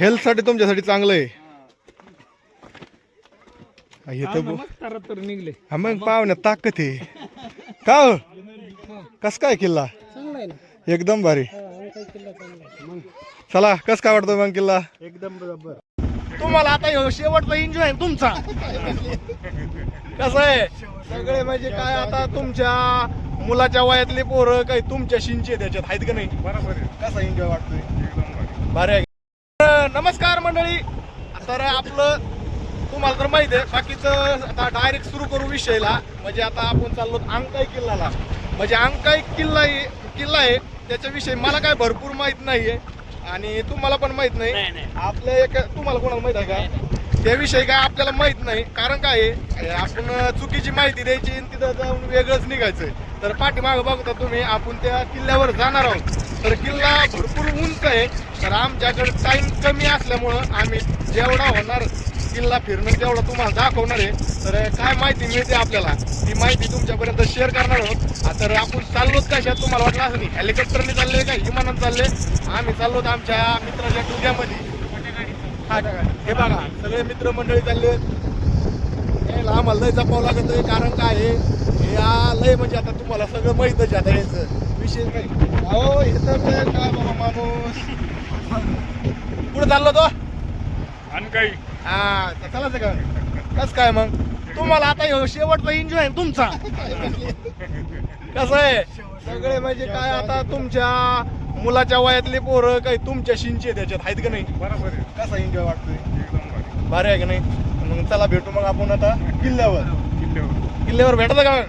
हेल्थसाठी तुमच्यासाठी चांगलं आहे. तर नमस्कार तर निघले. हा मग पाहुण्यात ताकद आहे. का हो? कस काय किल्ला? एकदम भारी. चला कस काय वाटतं मग किल्ला? एकदम बरोबर. तुम्हाला आता ह्यो शेवटचा एन्जॉय आहे तुमचा? कसं आहे? सगळे म्हणजे काय आता तुमच्या मुलाच्या वयातले पोरं काही तुमच्या शिंचे त्याच्यात आहेत का नाही? बरोबर आहे. कसा एन्जॉय वाटतोय? एकदम भारी. भारी आहे. नमस्कार मंडळी. तर आपलं तुम्हाला तर माहिती आहे बाकीचं आता डायरेक्ट सुरू करू विषयला. म्हणजे आता आपण चाललो अंकाई किल्लाला म्हणजे अंकाई किल्ला आहे किल्ला आहे त्याच्याविषयी मला काय भरपूर माहीत नाहीये. आणि तुम्हाला पण माहीत नाही. आपल्या एक तुम्हाला कोणाला माहीत आहे का? त्याविषयी काय आपल्याला माहीत नाही. कारण काय आहे आपण चुकीची माहिती द्यायची तिथं जाऊन वेगळंच निघायचंय. तर पाठीमागं बघता तुम्ही आपण त्या किल्ल्यावर जाणार आहोत. तर किल्ला भरपूर उंच आहे. तर आमच्याकडे टाइम कमी असल्यामुळं आम्ही जेवढा होणार किल्ला फिरणं तेवढं तुम्हाला दाखवणार आहे. तर काय माहिती मिळते आपल्याला? ती माहिती तुमच्यापर्यंत शेअर करणार आहोत. तर आपण चाललोच कशात तुम्हाला वाटलं असं नाही. हेलिकॉप्टरने चालले का? विमानात चालले आम्ही चाललोत आमच्या मित्राच्या टुग्यामध्ये हा हे बघा सगळे मित्रमंडळी चालले यायला आम्हाला लय जपावं लागत आहे. कारण काय आहे? हे आ लय म्हणजे आता तुम्हाला सगळं माहीतच आहे आता याचं. विशेष काही अहो हे तर काय बाबा माणूस? कुठं चाललो तो? आणि काही हा चलाच का कस काय मग? तुम्हाला आता ह्यो शेवटचा एन्जॉय आहे तुमचा? कसं आहे? सगळे म्हणजे काय आता तुमच्या मुलाच्या वयातले पोरं काही तुमच्या शिंचे त्याच्यात आहेत का नाही? बरोबर आहे. कसा एन्जॉय वाटतोय? एकदम भारी आहे का नाही? मग चला भेटू मग आपण आता किल्ल्यावर. किल्ल्यावर किल्ल्यावर भेटत का?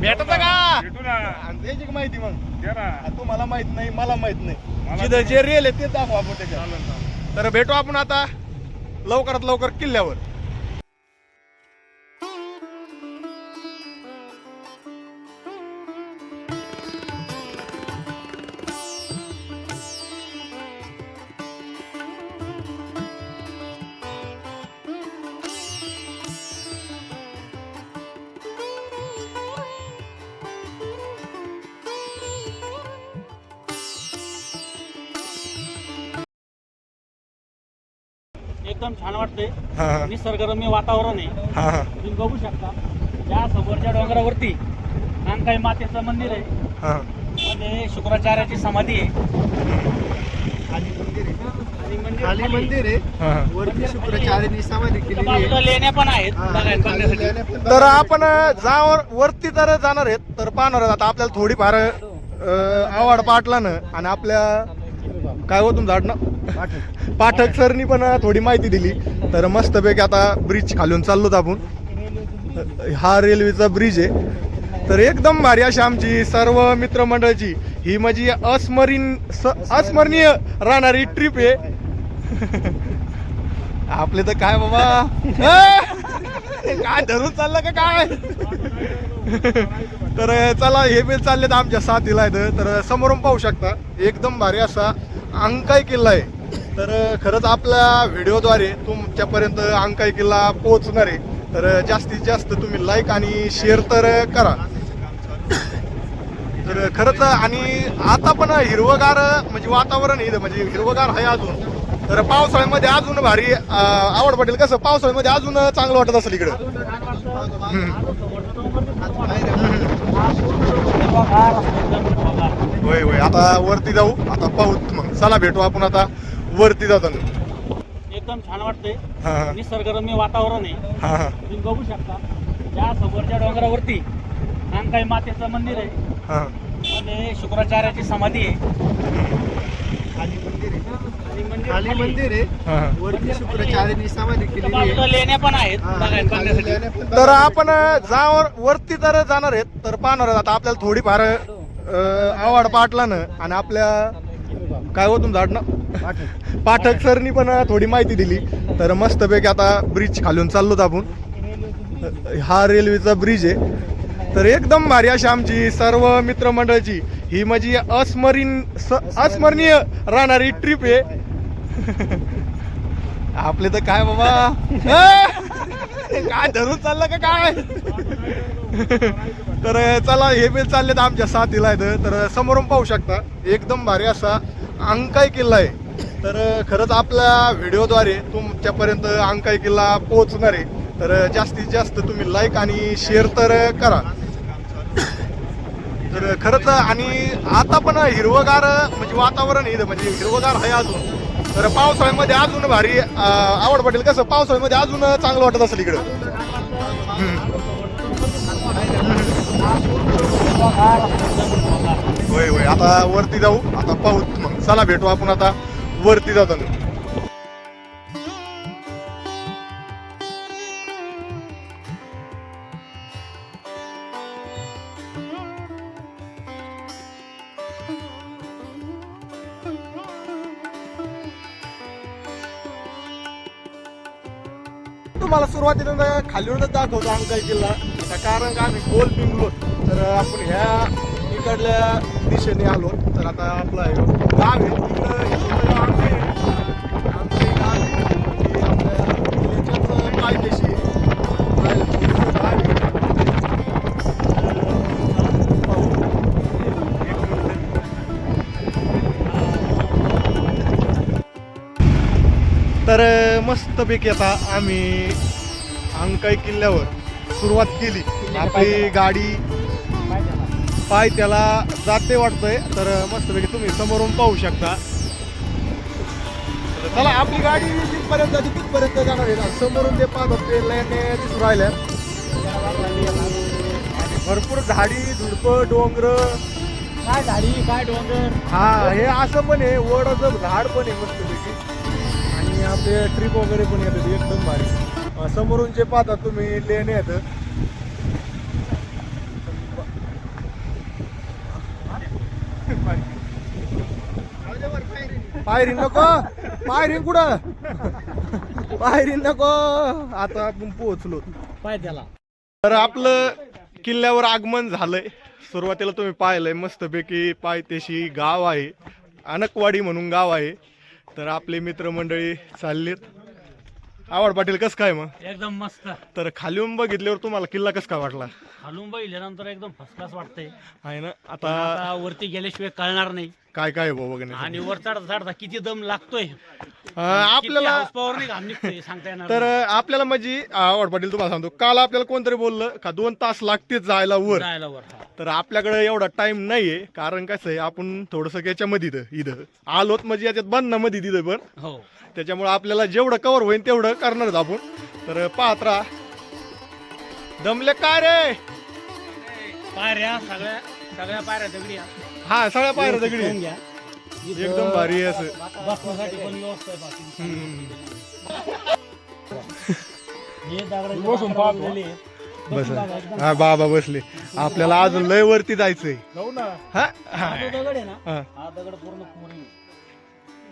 भेटत का? भेटू ना आणि द्यायची का माहिती मग. द्या ना आ, तुम्हाला माहीत नाही मला माहीत नाही. मला जिथं जे रिअल आहे ते दाखवू आपण त्याच्यात चालेल चालेल. तर भेटू आपण आता लवकरात लवकर किल्ल्यावर. एकदम छान वाटतंय. हा हा, निसर्गरम्य वातावरण आहे. हा हा. तुम्ही बघू शकता. या समोरच्या डोंगरावरती अंकाई मातेचं मंदिर आहे हा. मध्ये शुक्राचार्याची समाधी आहे. आणि मंदिर खाली मंदिर आहे. हा हा. वरती शुक्राचार्यांनी समाधी बाजूला आहे. लेण्या पण आहेत हा, बघायला बघण्यासाठी. लेण्या पण तर आपण जावर वरती तर जाणार आहेत तर पाहणार आहेत. आता आपल्याला थोडीफार अं, आवड पाटला ना आणि आपल्या काय हो तुमचं आडनाव? पाठक सरनी पण थोडी माहिती दिली. तर मस्तपैकी आता ब्रिज खालून चाललोत आपण. हा रेल्वेचा ब्रिज आहे. तर एकदम भारी अशी आमची सर्व मित्रमंडळाची ही माझी अस्मरीन स- अस्मरणीय राहणारी ट्रिप आहे. आपले तर काय बाबा? काय धरून चाललं का काय? तर चला हे बिल चालले आमच्या साथीला आहेत तर समोरून पाहू शकता एकदम भारी असा अंकाई किल्ला आहे. तर खरंच आपल्या व्हिडिओद्वारे तुमच्यापर्यंत अंकाई किल्ला पोहोचणार आहे. तर जास्तीत जास्त तुम्ही लाईक आणि शेअर तर करा. तर खरंच आणि आता पण हिरवगार म्हणजे वातावरण आहे इथं, म्हणजे हिरवगार आहे अजून. तर पावसाळ्यामध्ये अजून भारी आवड पटेल. कसं पावसाळ्यामध्ये अजून चांगलं वाटत असेल इकडं. होय होय. आता वरती जाऊ. आता पाहू. मग चला भेटू आपण आता. वरती जाताना. एकदम छान वाटतंय. हा हा. निसर्गरम्य वातावरण आहे. हा हा. तुम्ही बघू शकता. या समोरच्या डोंगरावरती अंकाई मातेचं मंदिर आहे हा. मध्ये शुक्राचार्याची समाधी आहे. खाली मंदिर आहे. आणि मंदिर खाली खाली. मंदिर आहे. हा हा. वरती शुक्राचार्यांनी समाधी केलेली बाजूला लेण्या पण आहेत. हा, बघायला खाली बघण्यासाठी. लेण्या पण तर आपण जावर वरती तर जाणार आहेत तर पाहणार आहेत. आता आपल्याला थोडीफार अं, आवड पाटला ना आणि आपल्या काय हो तुमचं आडनाव? पाठक सरनी पण थोडी माहिती दिली. तर मस्तपैकी आता ब्रिज खालून चाललोत आपण. हा रेल्वेचा ब्रिज आहे. तर एकदम भारी अशी आमची सर्व मित्रमंडळाची ही माझी अस्मरीन अस्मरणीय राहणारी ट्रिप आहे. आपले तर काय बाबा? काय धरून चाललं का काय? तर चला हे बिल तर आमच्या साथीला आहेत तर समोरून पाहू शकता एकदम भारी असा अंकाई किल्ला आहे. तर खरंच आपल्या व्हिडिओद्वारे तुमच्यापर्यंत अंकाई किल्ला पोहोचणार आहे. तर जास्तीत जास्त तुम्ही लाईक आणि शेअर तर करा. तर खरंच आणि आता पण हिरवगार म्हणजे वातावरण इथं, म्हणजे हिरवगार आहे अजून. तर पावसाळ्यामध्ये अजून भारी आवड पडेल कसं पावसाळ्यामध्ये अजून चांगलं वाटत असेल इकडं. होय होय. आता वरती जाऊ. आता पाहू. मग चला भेटू आपण आता. वरती जाताना. तुम्हाला सुरुवातीला खालीवरच दाखवतो आमचा किल्ला. आता कारण का आम्ही गोल पिंगलो तर आपण ह्या इकडल्या दिशेने आलो तर आता आपलं गाव आहे तिकडं तर मस्तपैकी आता आम्ही अंकाई किल्ल्यावर सुरुवात केली. आपली गाडी पाय त्याला जाते वाटतंय. तर मस्तपैकी तुम्ही समोरून पाहू शकता. चला आपली गाडी तिथपर्यंत जाते तिथपर्यंत जाणार आहे. समोरून ते पाहत ते लाईने दिसून राहिल्या. भरपूर झाडी झुडपं डोंगर. काय झाडी काय डोंगर? हा हे असं पण आहे. वडाचं झाड पण आहे मस्तपैकी. आपले ट्रिप वगैरे पण येतात एकदम भारी. समोरून जे पाहता तुम्ही लेणे येतं पायरी नको पायरी कुठं? पायरी नको. आता आपण पोहोचलो. पाय त्याला. तर आपलं किल्ल्यावर आगमन झालंय. सुरुवातीला तुम्ही पाहिलंय मस्तपैकी पायथ्याशी गाव आहे. अनकवाडी म्हणून गाव आहे. तर आपले मित्रमंडळी चाललेत. आवड पाटील कसं काय मग? एकदम मस्त. तर खालीहून बघितल्यावर तुम्हाला किल्ला कसं काय वाटला? खालून बघितल्यानंतर एकदम फर्स्ट क्लास वाटतंय. आहे ना आता आता वरती गेल्याशिवाय कळणार नाही. काय काय भाऊ बघणे आणि वर चढता चढता किती दम लागतोय. आपल्याला पॉवर नाही घाम निघतोय सांगता येणार तर. आपल्याला म्हणजे आवड पाटील तुम्हाला सांगतो. काल आपल्याला कोणतरी बोललं का दोन तास लागतेच जायला वर. जायला वर हा. तर आपल्याकडे एवढा टाइम नाहीये कारण कसं आहे आपण थोडंसं याच्यामध्ये इथं इथं. आलोत म्हणजे याच्यात बांधण्यामध्ये तिथं पण. हो. त्याच्यामुळे आपल्याला जेवढं कव्हर होईल तेवढं करणारच आपण. तर पाहत राहा. दमले काय रे? पायऱ्या सगळ्या सगळ्या पायऱ्या दगडी आहे. हा सगळ्या पायऱ्या दगडी. घ्या. इथं एकदम भारी आहे असं. बसण्यासाठी पण व्यवस्था आहे बाकी. हम्म. हे दगडाचे बाकरं बनलेले आहेत. बस. बसून बघा, एकदम. हा बाबा बसले. आपल्याला अजून लय वरती जायचंय. जाऊ ना. हा हा. जो दगड आहे ना हा. हा दगड पूर्ण कोरी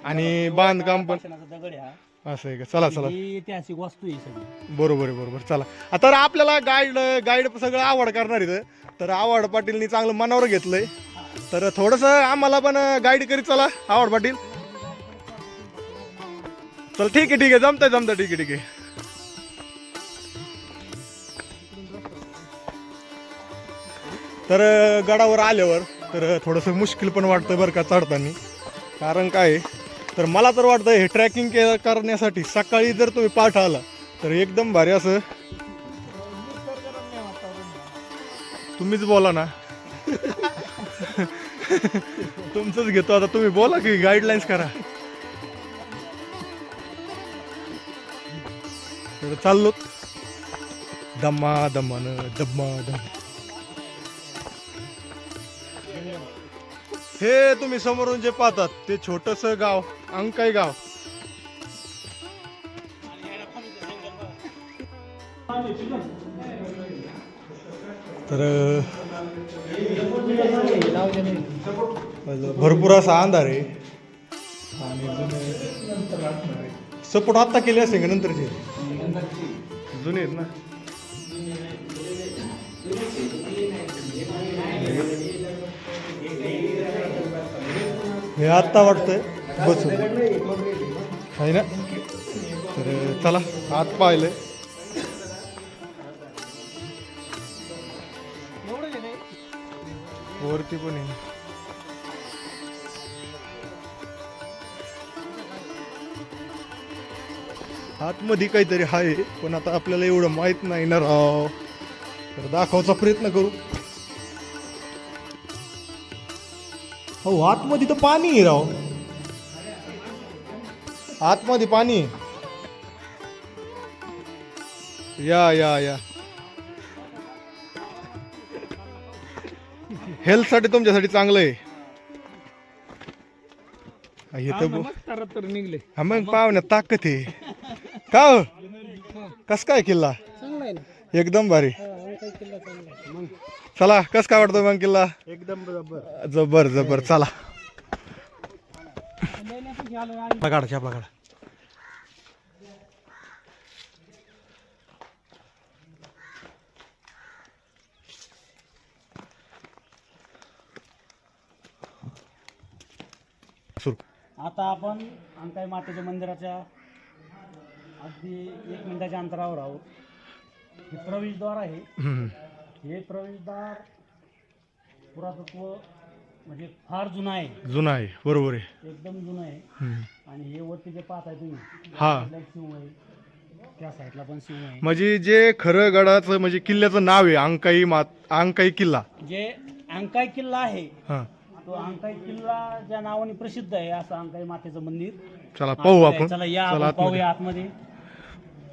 आणि बांधकाम पण. पाषाणाचा दगड आहे हा. असं आहे का? चला चला. ही ऐतिहासिक वस्तू आहे सगळी. बरोबर आहे बरोबर. चला. आता तर आपल्याला गाईड गाईड सगळं आवड करणार इथं तर आवड पाटीलनी चांगलं मनावर घेतलंय. तर थोडस आम्हाला पण गाईड करीत चला. आवड पाटील. चल ठीक आहे ठीक आहे. जमतंय जमतंय. ठीक आहे ठीक आहे. तर गडावर आल्यावर तर थोडंसं मुश्किल पण वाटतं बरं का चढताना. कारण काय तर मला तर वाटतं हे ट्रॅकिंग करण्यासाठी सकाळी जर तुम्ही पाठ आला तर एकदम भारी असं. तुम्हीच बोला ना. तुमचंच घेतो. आता तुम्ही बोला की गाईडलाईन्स करा. तर चाललो. दम्मा दम्मान दम्मा दम हे तुम्ही समोरून जे पाहतात ते छोटस गाव अंकाई गाव. तर भरपूर असा अंधार आहे. आणि जुने सपोर्ट आत्ता केले असेल का नंतरचे? जुने आहेत ना. हे आत्ता वाटतंय. बसून आहे ना? तर चला आत पाहिलं वरती पण आहे. आतमध्ये काहीतरी आहे पण आता आपल्याला एवढं माहीत नाही ना राव. तर दाखवायचा प्रयत्न करू. हो आतमध्ये तर पाणी आहे राव. आतमध्ये पाणी आहे. या या या. हेल्थसाठी तुमच्यासाठी चांगलं आहे. हा, तर निघले. हा मग पाहुण्यात ताकद आहे. का हो? कस काय किल्ला? चांगला आहे ना. एकदम भारी. काही किल्ला चांगला आहे. मग? चला कस काय वाटतोय मग किल्ला? एकदम बरोबर. जबर जबर चला. पगाड च्या पगाड सुरू. आता आपण अंकाई मातेच्या मंदिराच्या अगदी एक मिनिटाच्या अंतरावर आहोत. हे प्रवेशद्वार आहे. हे प्रवेशद्वार पुरातत्व म्हणजे फार जुनं आहे. जुना आहे. बरोबर आहे. एकदम जुनं आहे. आणि हे वरती जे तुम्ही हा. शिव आहे. त्या साईडला पण शिव आहे. म्हणजे जे खरं गडाचं म्हणजे किल्ल्याचं नाव आहे अंकाई मात अंकाई किल्ला. जे अंकाई किल्ला आहे हा. तो अंकाई किल्ला ज्या नावाने प्रसिद्ध आहे असं अंकाई मातेचं मंदिर. चला पाहू. आपण. चला या आपण. पाहूया आतमध्ये.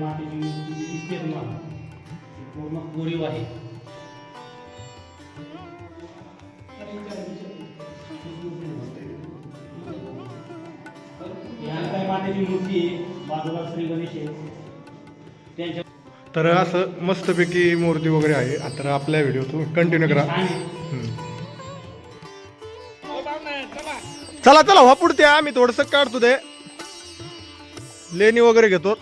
मातेची मूर्ती जी दिसते तुम्हाला ती पूर्ण कोरीव आहे या मातेची मूर्ती बाजूला श्री गणेश त्यांच्या तर असं मस्तपैकी मूर्ती वगैरे आहे. तर आपल्या व्हिडिओ कंटिन्यू करा. चला चला वापुडते आम्ही थोडस काढतो ते. लेणी वगैरे घेतो.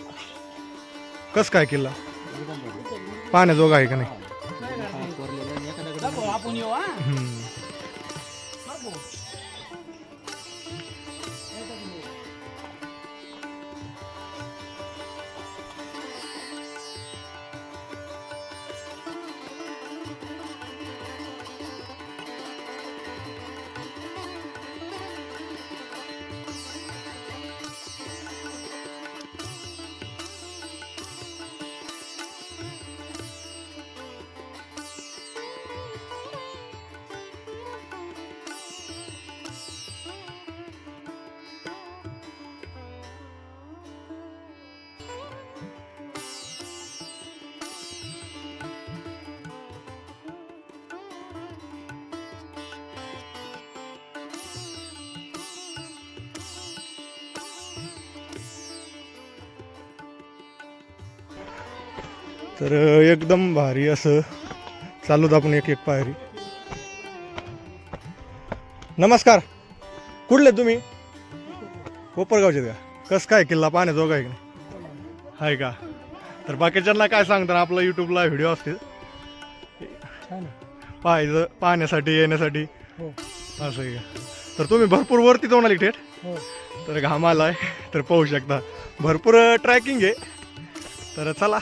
कस काय किल्ला? पाण्याजोगा आहे का नाही? आपण येऊ हा. हम्म. तर एकदम भारी असं. चालूत आपण एक एक पायरी. नमस्कार. कुठले तुम्ही? कोपरगावचे का? कस काय किल्ला पाण्याजोगा आहे का नाही? आहे का? तर बाकीच्यांना काय सांगतात? आपला यूट्यूबला व्हिडिओ असतील. पाहायचं पाहण्यासाठी येण्यासाठी. हो. असं आहे का? तर तुम्ही भरपूर वरती जाऊन आली थेट? हो. तर घाम आलाय तर पाहू शकता. भरपूर ट्रॅकिंग आहे. तर चला.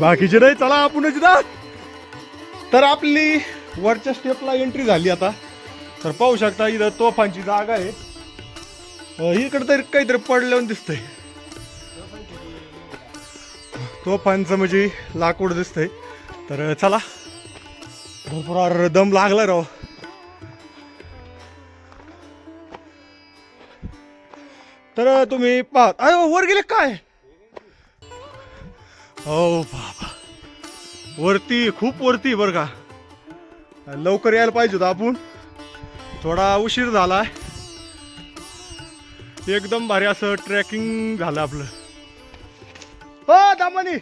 बाकीचे नाही चला आपणच तर आपली वरच्या स्टेपला एंट्री झाली आता. तर पाहू शकता इथं तोफांची जागा आहे. इकडं तरी काहीतरी पडल्यावर दिसतंय. तोफांचं म्हणजे लाकूड दिसतंय. तर चला भरपूर दम लागला राव. तर तुम्ही पाहत अरे वर गेले काय? हो बाबा वरती खूप वरती बरं का. लवकर यायला पाहिजे होतं आपण. थोडा उशीर झाला एकदम भारी असं ट्रॅकिंग झालं आपलं. हो दामानी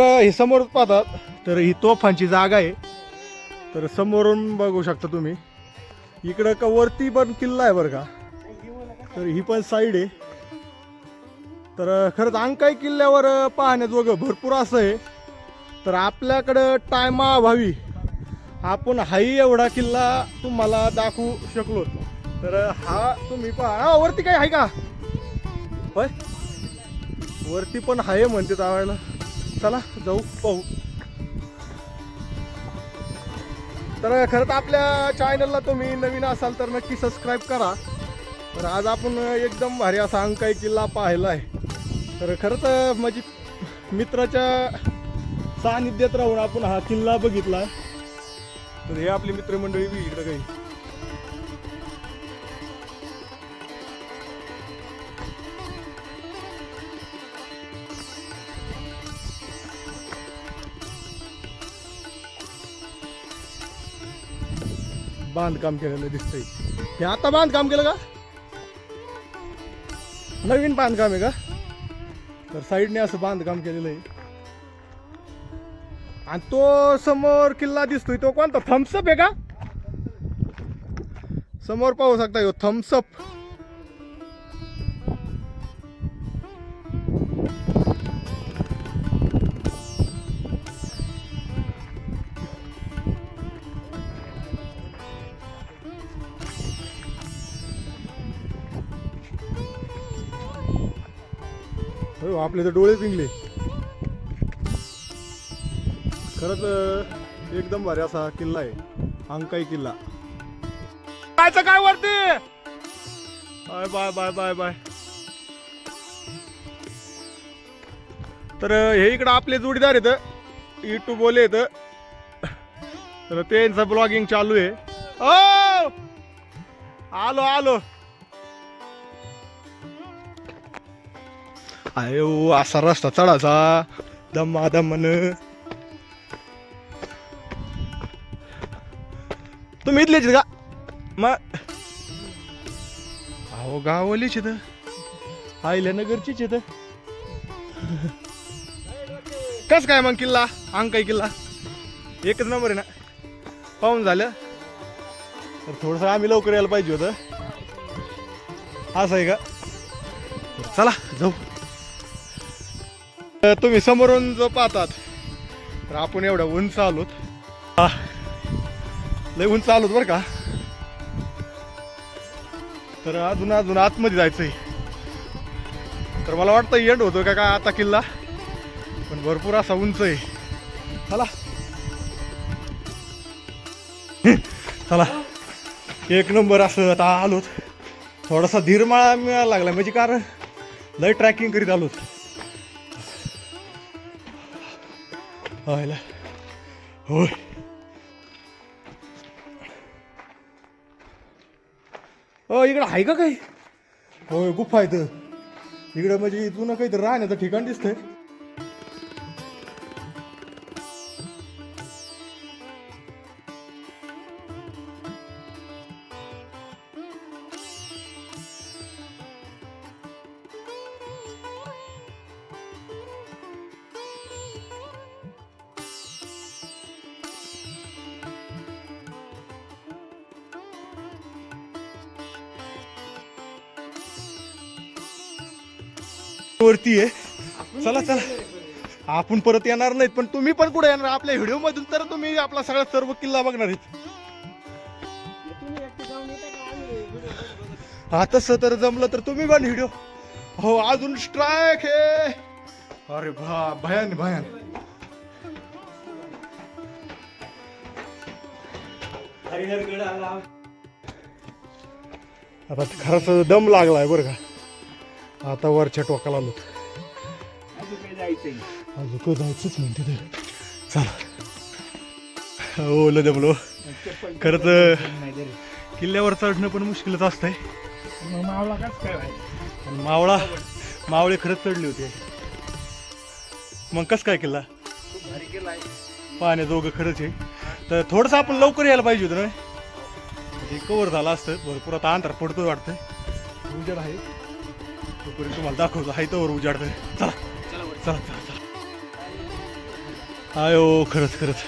हे समोर पाहतात. तर ही तोफांची जागा आहे. तर समोरून बघू शकता तुम्ही. इकडं का वरती पण किल्ला आहे बरं का. तर ही पण साईड आहे. तर खरंच अंकाई किल्ल्यावर पाहण्याजोगं भरपूर असं आहे. तर आपल्याकडं टायमाअभावी आपण हाही एवढा किल्ला तुम्हाला दाखवू शकलो. तर हा तुम्ही पहा. हा, वरती काय आहे का? होय? वरती पण आहे म्हणते त्यावेळेला चला जाऊ पाहू. तर खरंच आपल्या चॅनलला तुम्ही नवीन असाल तर नक्की सबस्क्राईब करा. तर आज आपण एकदम भारी असा अंकाई किल्ला पाहिला आहे. तर खरंच म्हणजे मित्राच्या सानिध्यात राहून आपण हा किल्ला बघितला. तर हे आपली मित्रमंडळी बी इकडं काही बांधकाम केलेलं दिसतंय. हे आता बांधकाम केलं का? नवीन बांधकाम आहे का? तर साईडने असं बांधकाम केलेलं आहे. आणि तो समोर किल्ला दिसतोय. तो कोणता? थम्सअप आहे का? समोर पाहू शकता ह्यो थम्सअप हो, आपले तर डोळे पिंगले. खरंच एकदम भारी असा किल्ला आहे. अंकाई किल्ला. कायचं काय वरती? Bye bye bye bye bye. तर हे इकडं आपले जोडीदार आहेत युट्यूब बोले तर त्यांचं ब्लॉगिंग चालू आहे. ओ! आलो आलो. अयो असा रस्ता चढाचा दम्मा दम्मान. तुम्ही इथलेच का? मग अहो गावलीच इथं आईल्या नगरचीच इथं कस काय मग किल्ला? अंकाई किल्ला? एकच नंबर आहे ना. पाहून झालं. तर थोडंसं आम्ही लवकर यायला पाहिजे होतं. असं आहे का? चला जाऊ. तुम्ही समोरून जो पाहतात तर आपण एवढ्या उंच आलोत. लय उंच आलोत बरं का? तर अजून अजून आतमध्ये जायचंय. तर मला वाटतं एंड होतो का काय आता किल्ला? पण भरपूर असा उंच आहे. चला. चला. एक नंबर असं आता आलोत. थोडासा धीरमाळा मिळायला लागला म्हणजे कारण लय ट्रॅकिंग करीत आलोत. व्हायला होय हो इकडं आहे का काही? होय गुफा आहे तर इकडं म्हणजे जुनं काहीतरी राहण्याचं ठिकाण दिसतंय. वरती आहे. चला चला. आपण परत येणार नाहीत पण तुम्ही पण कुठे येणार? आपल्या व्हिडिओ मधून तर तुम्ही आपला सगळा सर्व किल्ला बघणार आहेत. हा तसं तर जमलं तर तुम्ही पण व्हिडिओ हो अजून स्ट्रायक हे अरे भा भयान भयान. आता खरंच दम लागलाय बरं का. आता वरच्या टोकाला आलो. अजून काय जायचंच म्हणते ते चला. हो, ओलं दमलो हो. खरंच किल्ल्यावर चढणं पण मुश्किलच असतंय. मावळा काय मावळा मावळे खरंच चढले होते. मग कस काय किल्ला? पाहण्याजोगं खरंच आहे. तर थोडंसं आपण लवकर यायला पाहिजे होतं ना. हे कवर झालं असतं. भरपूर आता अंतर पडतो वाटतं. उजेड आहे तोपर्यंत तुम्हाला दाखवतो. आहे तर उजाडतोय. चला. चला चला चला. आयो खरंच खरंच.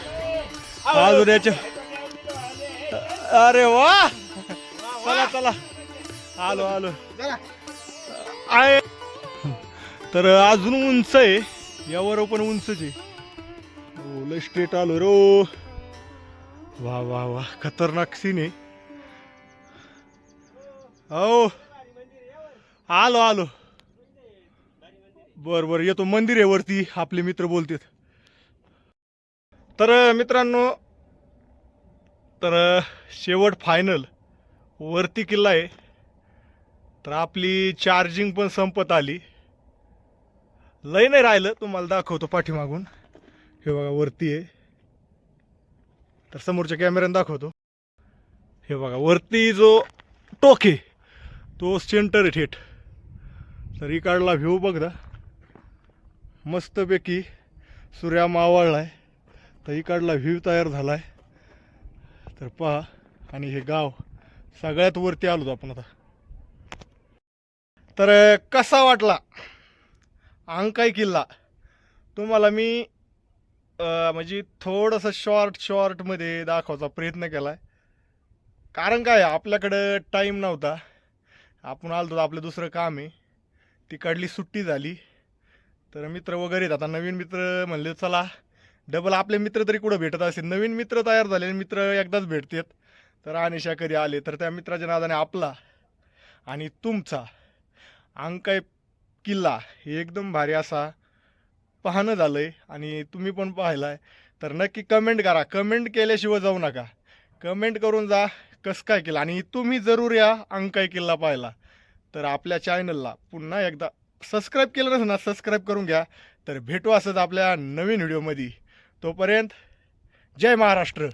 अजून याच्या अरे वा! चला चला. आलो आलो. आहे तर अजून उंच आहे. यावर पण उंचच आहे. लय स्ट्रेट आलो रो वा वा वा. खतरनाक सीन आहे. हो आलो आलो. बर बर येतो. मंदिर आहे वरती आपले मित्र बोलतेत. तर मित्रांनो तर शेवट फायनल वरती किल्ला आहे. तर आपली चार्जिंग पण संपत आली. लय नाही राहिलं तुम्हाला दाखवतो पाठीमागून. हे बघा वरती आहे. तर समोरच्या कॅमेऱ्यानं दाखवतो. हे बघा वरती जो टोके तो सेंटर आहे थेट. तर इकडला व्ह्यू बघा मस्तपैकी सूर्या मावळला आहे तर इकडला व्ह्यू तयार झाला आहे तर पहा आणि हे गाव सगळ्यात वरती आलो आपण आता. तर कसा वाटला? अंकाई किल्ला? तुम्हाला मी म्हणजे थोडंसं शॉर्ट शॉर्टमध्ये दाखवायचा प्रयत्न केला आहे कारण काय आपल्याकडं टाईम नव्हता. आपण आलो तर आपलं दुसरं काम आहे. तिकडली सुट्टी झाली. तर मित्र वगैरे आता नवीन मित्र म्हणले चला डबल आपले मित्र तरी कुठं भेटत असेल नवीन मित्र तयार झाले मित्र एकदाच भेटतात. तर अनिशा कधी आले? तर त्या मित्राच्या नादाने आपला आणि तुमचा अंकाय किल्ला. हे एकदम भारी असा पाहणं झालं आहे आणि तुम्ही पण पाहिला आहे तर नक्की कमेंट करा. कमेंट केल्याशिवाय जाऊ नका. कमेंट करून जा कसं काय केलं? आणि तुम्ही जरूर या अंकाय किल्ला पाहायला. तर आपल्या चॅनलला पुन्हा एकदा सबस्क्राईब केलं नसेल ना सबस्क्राईब करून घ्या. तर भेटू असंच आपल्या नवीन व्हिडिओमध्ये तोपर्यंत जय महाराष्ट्र.